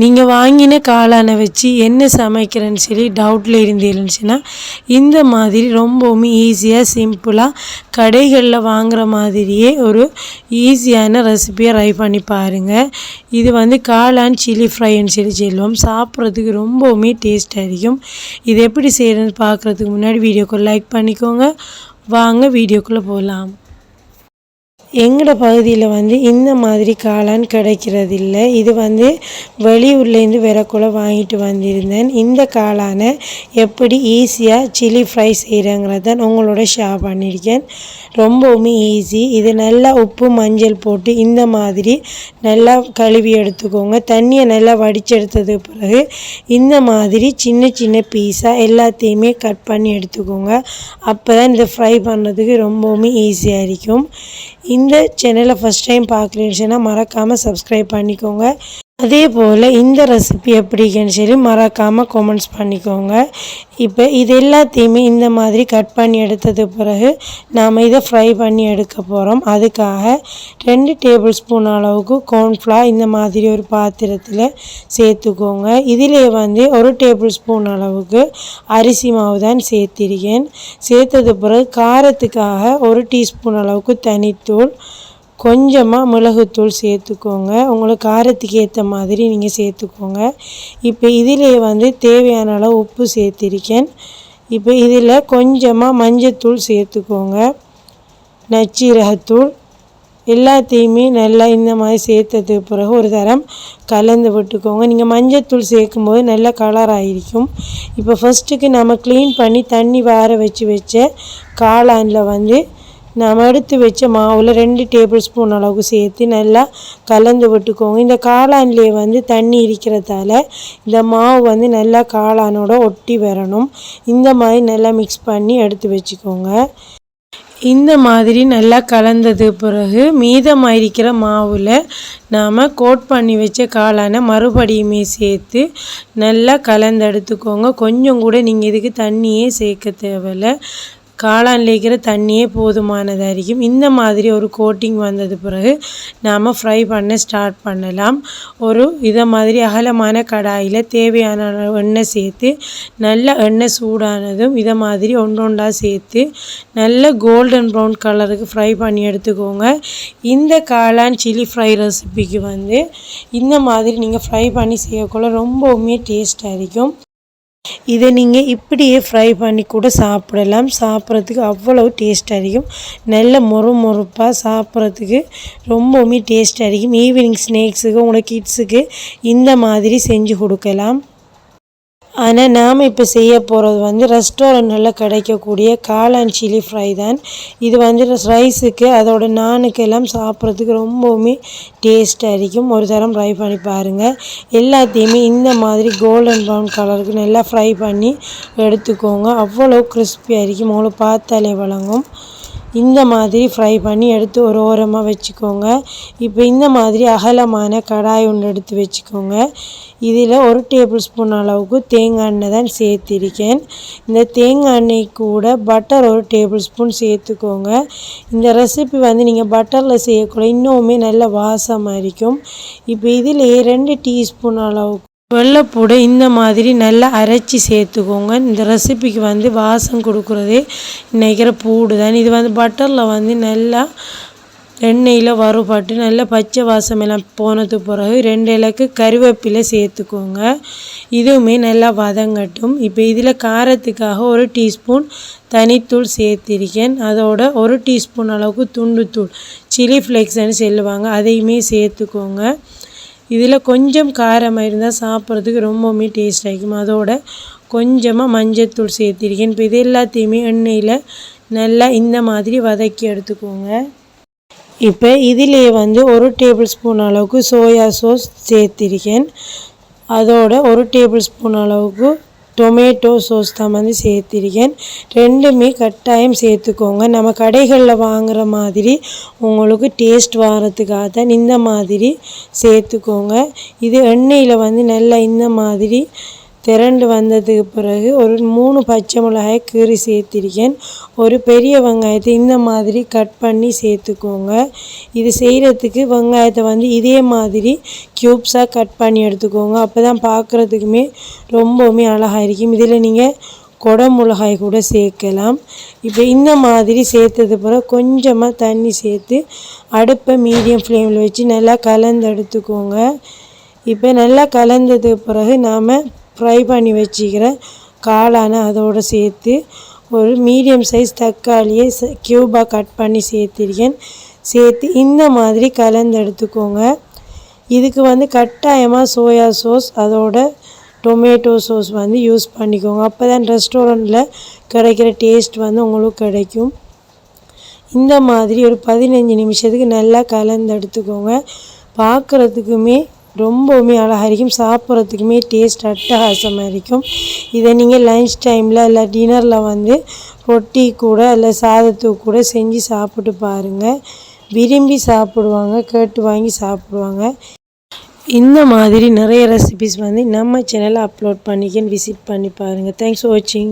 நீங்கள் வாங்கின காளானை வச்சு என்ன சமைக்கிறேன்னு சொல்லி டவுட்டில் இருந்தீங்கன்னு இந்த மாதிரி ரொம்பவும் ஈஸியாக சிம்பிளாக கடைகளில் வாங்குகிற மாதிரியே ஒரு ஈஸியான ரெசிபியை ட்ரை பண்ணி பாருங்கள் இது வந்து காளான் சில்லி ஃப்ரைன்னு சொல்லி சொல்லுவோம். சாப்பிட்றதுக்கு ரொம்பவுமே டேஸ்ட்டாக இருக்கும் இது எப்படி செய்கிறேன்னு பார்க்குறதுக்கு முன்னாடி வீடியோக்கு லைக் பண்ணிக்கோங்க. வாங்க வீடியோக்குள்ளே போகலாம் எங்களோட பகுதியில் வந்து இந்த மாதிரி காளான் கிடைக்கிறதில்ல. இது வந்து வெளியூர்லேருந்து விறக்குள்ள வாங்கிட்டு வந்திருந்தேன். இந்த காளானை எப்படி ஈஸியாக சில்லி ஃப்ரை செய்கிறேங்கிறத உங்களோட ஷேர் பண்ணியிருக்கேன். ரொம்பவுமே ஈஸி இது நல்லா உப்பு மஞ்சள் போட்டு இந்த மாதிரி நல்லா கழுவி எடுத்துக்கோங்க. தண்ணியை நல்லா வடிச்செடுத்தது பிறகு இந்த மாதிரி சின்ன சின்ன பீஸாக எல்லாத்தையுமே கட் பண்ணி எடுத்துக்கோங்க. அப்போ தான் இதை ஃப்ரை பண்ணுறதுக்கு ரொம்பவுமே ஈஸியாக இருக்கும். இந்த சேனலை ஃபஸ்ட் டைம் பார்க்குறீங்கன்னா மறக்காமல் சப்ஸ்கிரைப் பண்ணிக்கோங்க. அதே போல் இந்த ரெசிபி எப்படிங்கன்னு சொல்லி மறக்காமல் கமெண்ட்ஸ் பண்ணிக்கோங்க. இப்போ இது எல்லாத்தையுமே இந்த மாதிரி கட் பண்ணி எடுத்தது பிறகு நாம் இதை ஃப்ரை பண்ணி எடுக்க போகிறோம் அதுக்காக ரெண்டு டேபிள் ஸ்பூன் அளவுக்கு கார்ன்ஃப்ளவர் இந்த மாதிரி ஒரு பாத்திரத்தில் சேர்த்துக்கோங்க. இதிலே வந்து ஒரு டேபிள் ஸ்பூன் அளவுக்கு அரிசி மாவு தான் சேர்த்திருக்கேன். சேர்த்தது பிறகு காரத்துக்காக ஒரு டீஸ்பூன் அளவுக்கு தனித்தூள் கொஞ்சமாக மிளகுத்தூள் சேர்த்துக்கோங்க. உங்களுக்கு காரத்துக்கு ஏற்ற மாதிரி நீங்கள் சேர்த்துக்கோங்க. இப்போ இதிலே வந்து தேவையான அளவு உப்பு சேர்த்திருக்கேன். இப்போ இதில் கொஞ்சமாக மஞ்சத்தூள் சேர்த்துக்கோங்க. நச்சீரகத்தூள். எல்லாத்தையுமே நல்லா இந்த மாதிரி சேர்த்ததுக்கு பிறகு ஒரு தரம் கலந்து விட்டுக்கோங்க. நீங்கள் மஞ்சத்தூள் சேர்க்கும்போது நல்ல கலர் ஆகிருக்கும் இப்போ ஃபஸ்ட்டுக்கு நம்ம க்ளீன் பண்ணி தண்ணி வார வச்சு வச்ச காளானில் வந்து நம்ம எடுத்து வச்ச மாவில் ரெண்டு டேபிள் ஸ்பூன் அளவுக்கு சேர்த்து நல்லா கலந்து விட்டுக்கோங்க. இந்த காளான்லேயே வந்து தண்ணி இருக்கிறதால இந்த மாவு வந்து நல்லா காளானோட ஒட்டி வரணும். இந்த மாதிரி நல்லா மிக்ஸ் பண்ணி எடுத்து வச்சுக்கோங்க. இந்த மாதிரி நல்லா கலந்தது பிறகு மீதமாக இருக்கிற மாவில் நாம் கோட் பண்ணி வச்ச காளானை மறுபடியுமே சேர்த்து நல்லா கலந்து எடுத்துக்கோங்க. கொஞ்சம் கூட நீங்கள் இதுக்கு தண்ணியே சேர்க்க தேவையில்லை. காளானில் இருக்கிற தண்ணியே போதுமானதாக இருக்கும் இந்த மாதிரி ஒரு கோட்டிங் வந்தது பிறகு நாம் ஃப்ரை பண்ண ஸ்டார்ட் பண்ணலாம். ஒரு இதை மாதிரி அகலமான கடாயில் தேவையான எண்ணெய் சேர்த்து நல்ல எண்ணெய் சூடானதும் இதை மாதிரி ஒன்று ஒன்றா சேர்த்து நல்ல கோல்டன் ப்ரௌன் கலருக்கு ஃப்ரை பண்ணி எடுத்துக்கோங்க. இந்த காளான் சில்லி ஃப்ரை ரெசிபிக்கு வந்து இந்த மாதிரி நீங்கள் ஃப்ரை பண்ணி செய்யக்குள்ள ரொம்பவுமே டேஸ்ட்டாக இருக்கும். இதை நீங்கள் இப்படியே ஃப்ரை பண்ணி கூட சாப்பிடலாம். சாப்பிட்றதுக்கு அவ்வளோ டேஸ்ட் அடிக்கும் நல்ல மொறு மொறுப்பாக சாப்பிட்றதுக்கு ரொம்பவுமே டேஸ்ட்டாக அடிக்கும் ஈவினிங் ஸ்நாக்ஸுக்கு உங்களோட கிட்ஸுக்கு இந்த மாதிரி செஞ்சு கொடுக்கலாம். ஆனால் நாம் இப்போ செய்ய போகிறது வந்து ரெஸ்டாரண்ட்டில் கிடைக்கக்கூடிய காளான் சில்லி ஃப்ரை தான். இது வந்து ரைஸுக்கு அதோட நானுக்கு எல்லாம் சாப்பிட்றதுக்கு ரொம்பவுமே டேஸ்ட்டாக இருக்கும். ஒரு தரம் ஃப்ரை பண்ணி பாருங்கள் எல்லாத்தையுமே இந்த மாதிரி கோல்டன் ப்ரௌன் கலருக்கு நல்லா ஃப்ரை பண்ணி எடுத்துக்கோங்க. அவ்வளோ கிறிஸ்பியாக இருக்கும். அவ்வளோ பார்த்தாலே வழங்கும். இந்த மாதிரி ஃப்ரை பண்ணி எடுத்து ஒரு ஓரமாக வச்சுக்கோங்க. இப்போ இந்த மாதிரி அகலமான கடாய் ஒன்று எடுத்து வச்சுக்கோங்க. இதில் ஒரு டேபிள் ஸ்பூன் அளவுக்கு தேங்காய் எண்ணெய் தான் சேர்த்திருக்கேன். இந்த தேங்காய் எண்ணெய் கூட பட்டர் ஒரு டேபிள் ஸ்பூன் சேர்த்துக்கோங்க. இந்த ரெசிபி வந்து நீங்கள் பட்டரில் செய்யக்குள்ள இன்னுமே நல்ல வாசமாக இருக்கும். இப்போ இதில் ரெண்டு டீஸ்பூன் அளவுக்கு வெள்ளைப்பூடை இந்த மாதிரி நல்லா அரைச்சி சேர்த்துக்கோங்க. இந்த ரெசிபிக்கு வந்து வாசம் கொடுக்குறதே. நினைக்கிற பூடு தான். இது வந்து பட்டரில் வந்து நல்லா எண்ணெயில் வறுபட்டு நல்லா பச்சை வாசம் எல்லாம் போனது பிறகு ரெண்டு இலக்கு கருவேப்பிலை சேர்த்துக்கோங்க. இதுவுமே நல்லா வதங்கட்டும். இப்போ இதில் காரத்துக்காக ஒரு டீஸ்பூன் தனித்தூள் சேர்த்திருக்கேன். அதோட ஒரு டீஸ்பூன் அளவுக்கு துண்டுத்தூள் சில்லி ஃப்ளேக்ஸ்ன்னு சொல்லுவாங்க. அதையுமே சேர்த்துக்கோங்க. இதில் கொஞ்சம் காரமாக இருந்தால் சாப்பிட்றதுக்கு ரொம்பவுமே டேஸ்ட் ஆகிக்கும் அதோட கொஞ்சமாக மஞ்சத்தூள் சேர்த்திருக்கேன். இப்போ இது எல்லாத்தையுமே எண்ணெயில் நல்லா இந்த மாதிரி வதக்கி எடுத்துக்கோங்க. இப்போ இதிலே வந்து ஒரு டேபிள் ஸ்பூன் அளவுக்கு சோயா சாஸ் சேர்த்திருக்கேன். அதோட ஒரு டேபிள் ஸ்பூன் அளவுக்கு டொமேட்டோ சோஸ் தான் வந்து சேர்த்திருக்கேன். ரெண்டுமே கட்டாயம் சேர்த்துக்கோங்க. நம்ம கடைகளில் வாங்குகிற மாதிரி உங்களுக்கு டேஸ்ட் வாரத்துக்காக தான் இந்த மாதிரி சேர்த்துக்கோங்க. இது எண்ணெயில் வந்து நல்லா இந்த மாதிரி திரண்டு வந்ததுக்கு பிறகு ஒரு மூணு பச்சை மிளகாயை கீறி சேர்த்திருக்கேன். ஒரு பெரிய வெங்காயத்தை இந்த மாதிரி கட் பண்ணி சேர்த்துக்கோங்க. இது செய்கிறதுக்கு வெங்காயத்தை வந்து இதே மாதிரி க்யூப்ஸாக கட் பண்ணி எடுத்துக்கோங்க. அப்போ தான் பார்க்குறதுக்குமே ரொம்பவுமே அழகாக இருக்கும். இதில் நீங்கள் கொடை மிளகாய் கூட சேர்க்கலாம். இப்போ இந்த மாதிரி சேர்த்தது பிறகு கொஞ்சமாக தண்ணி சேர்த்து அடுப்பை மீடியம் ஃப்ளேமில் வச்சு நல்லா கலந்து எடுத்துக்கோங்க. இப்போ நல்லா கலந்ததுக்கு பிறகு நாம் ஃப்ரை பண்ணி வச்சுக்கிற காளானை அதோடு சேர்த்து ஒரு மீடியம் சைஸ் தக்காளியை க்யூபாக கட் பண்ணி சேர்த்திருக்கேன். சேர்த்து இந்த மாதிரி கலந்து எடுத்துக்கோங்க. இதுக்கு வந்து கட்டாயமாக சோயா சோஸ் அதோட டொமேட்டோ சோஸ் வந்து யூஸ் பண்ணிக்கோங்க. அப்போ தான் ரெஸ்டாரண்ட்டில் கிடைக்கிற டேஸ்ட் வந்து உங்களுக்கு கிடைக்கும். இந்த மாதிரி ஒரு பதினஞ்சு நிமிஷத்துக்கு நல்லா கலந்து எடுத்துக்கோங்க. பார்க்குறதுக்குமே ரொம்பவுமே அழகாக இருக்கும் சாப்பிட்றதுக்குமே டேஸ்ட் அட்டகாசமாக இருக்கும். இதை நீங்கள் லன்ச் டைமில் இல்லை டின்னரில் வந்து ரொட்டி கூட இல்லை சாதத்துக்கு கூட செஞ்சு சாப்பிட்டு பாருங்கள் விரும்பி சாப்பிடுவாங்க கேட்டு வாங்கி சாப்பிடுவாங்க. இந்த மாதிரி நிறைய ரெசிபிஸ் வந்து நம்ம சேனலில் அப்லோட் பண்ணிக்கன்னு விசிட் பண்ணி பாருங்கள் தேங்க்ஸ் ஃபார் வாட்சிங்